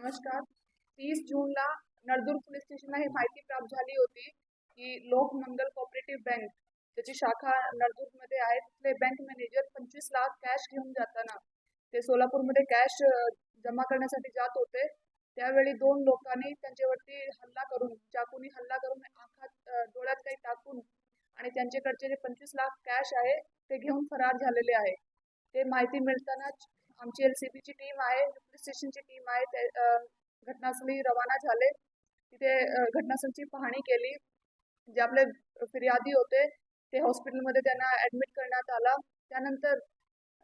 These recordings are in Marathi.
नमस्कार. तीस जूनला नळदूर पोलीस स्टेशनला ही माहिती प्राप्त झाली होती की लोकमंगल कोऑपरेटिव्ह बँक त्याची शाखा नळदूरमध्ये आहे. तिथले बँक मॅनेजर पंचवीस लाख कॅश घेऊन जाताना ते सोलापूरमध्ये कॅश जमा करण्यासाठी जात होते. त्यावेळी दोन लोकांनी त्यांच्यावरती हल्ला करून चाकूनी हल्ला करून आखात डोळ्यात काही टाकून आणि त्यांच्याकडचे जे पंचवीस लाख कॅश आहे ते घेऊन फरार झालेले आहे. ते माहिती मिळतानाच आमची एल सी बीची टीम आहे पोलीस स्टेशनची टीम आहे. ते घटनास्थळी रवाना झाले. तिथे घटनास्थळीची घटनास्थळची पाहणी केली. जे आपले फिर्यादी होते ते हॉस्पिटलमध्ये त्यांना ॲडमिट करण्यात आला. त्यानंतर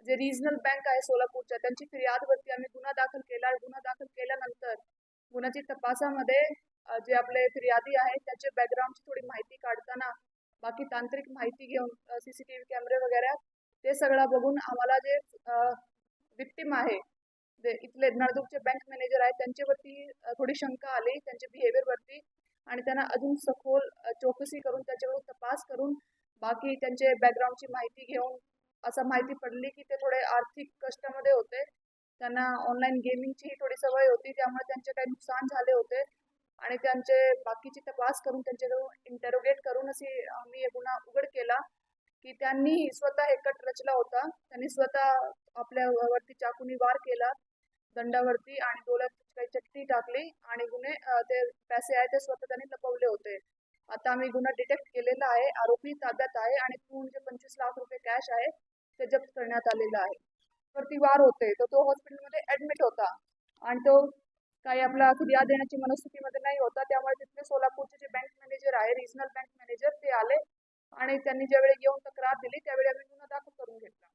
जे रिजनल बँक आहे सोलापूरच्या त्यांची फिर्यादवरती आम्ही गुन्हा दाखल केला. गुन्हा दाखल केल्यानंतर गुन्ह्याची तपासामध्ये जे आपले फिर्यादी आहेत त्याचे बॅकग्राऊंडची थोडी माहिती काढताना बाकी तांत्रिक माहिती घेऊन सी सी टी व्ही कॅमेरे वगैरे ते सगळं बघून आम्हाला जे विक्टिम आहे. जे इथले नळदुर्गचे बँक मॅनेजर आहेत त्यांच्यावरती थोडी शंका आली त्यांच्या बिहेवियरवरती आणि त्यांना अजून सखोल चौकशी करून त्याच्यावर तपास करून बाकी त्यांचे बॅकग्राऊंडची माहिती घेऊन असं माहिती पडली की ते थोडे आर्थिक कष्टामध्ये होते. त्यांना ऑनलाईन गेमिंगचीही थोडी सवय होती त्यामुळे त्यांचे काही नुकसान झाले होते. आणि त्यांचे बाकीची तपास करून त्यांच्याकडून इंटरोगेट करून अशी आम्ही गुन्हा उघड केला. की त्यांनी स्वतः एकट कट रचला होता. त्यांनी स्वतः आपल्या वरती चाकूनी वार केला दंडावरती आणि डोळ्यात काही चट्टी टाकली आणि गुन्हे ते पैसे आहे ते स्वतः त्यांनी लपवले होते. आता आम्ही गुन्हा डिटेक्ट केलेला आहे आरोपी ताब्यात आहे आणि पूर्ण जे पंचवीस लाख रुपये कॅश आहे ते जप्त करण्यात आलेलं आहे. वरती वार होते तर तो हॉस्पिटलमध्ये ऍडमिट होता आणि तो काही आपला फिर्याद देण्याची मनस्थितीमध्ये नाही होता. त्यामुळे तिथले सोलापूरचे जे बँक मॅनेजर आहे रिजनल बँक मॅनेजर ते आले आणि त्यांनी ज्यावेळी येऊन तक्रार दिली त्यावेळी आम्ही गुन्हा दाखल करून घेतला.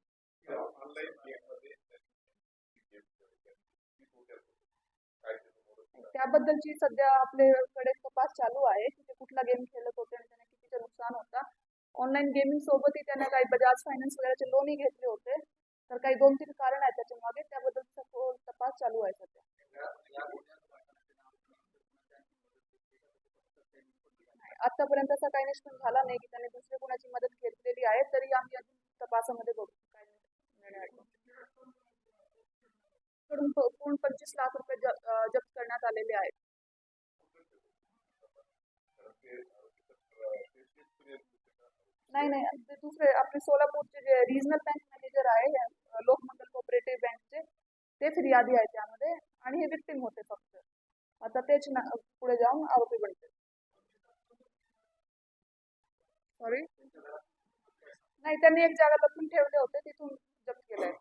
त्याबद्दलची सध्या आपल्याकडे तपास चालू आहे. की ते कुठला गेम खेळत होते आणि त्यांना कितीचं नुकसान होता. ऑनलाईन गेमिंग सोबतही त्यांना काही बजाज फायनान्स वगैरेचे लोनही घेतले होते. तर काही दोन तीन कारण आहेत त्याच्यामागे त्याबद्दल तपास चालू आहे सध्या. आतापर्यंत असा काही निष्पन्न झाला नाही की त्यांनी दुसरी कोणाची मदत घेतलेली आहे तरी आम्ही अजून तपासामध्ये बघू. काय निर्णयकडून कोण पूर्ण पंचवीस लाख रुपये जप्त करण्यात आलेले आहेत? नाही नाही ते दुसरे आपले सोलापूरचे जे रिजनल बँक मॅनेजर आहे अं, लोकमंगल कोऑपरेटिव्ह बँकचे ते फिर्यादी आहे त्यामध्ये आणि हे विक्टिम होते फक्त. आता तेच ना पुढे जाऊन आरोपी बनते सॉरी नाही त्यांनी एक जागा लपून ठेवले होते तिथून जप्त केलंय.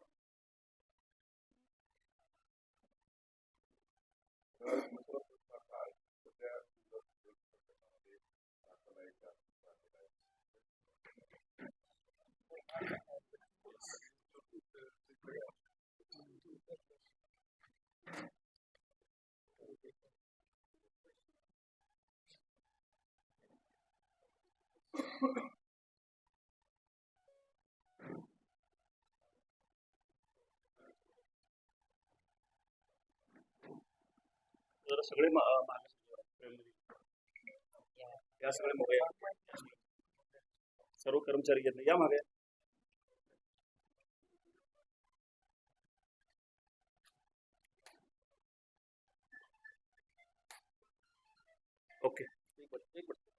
जरा सगळे या सगळे मागे सर्व कर्मचारी घेतले. या मागे ओके. एक मिनिट, एक मिनिट.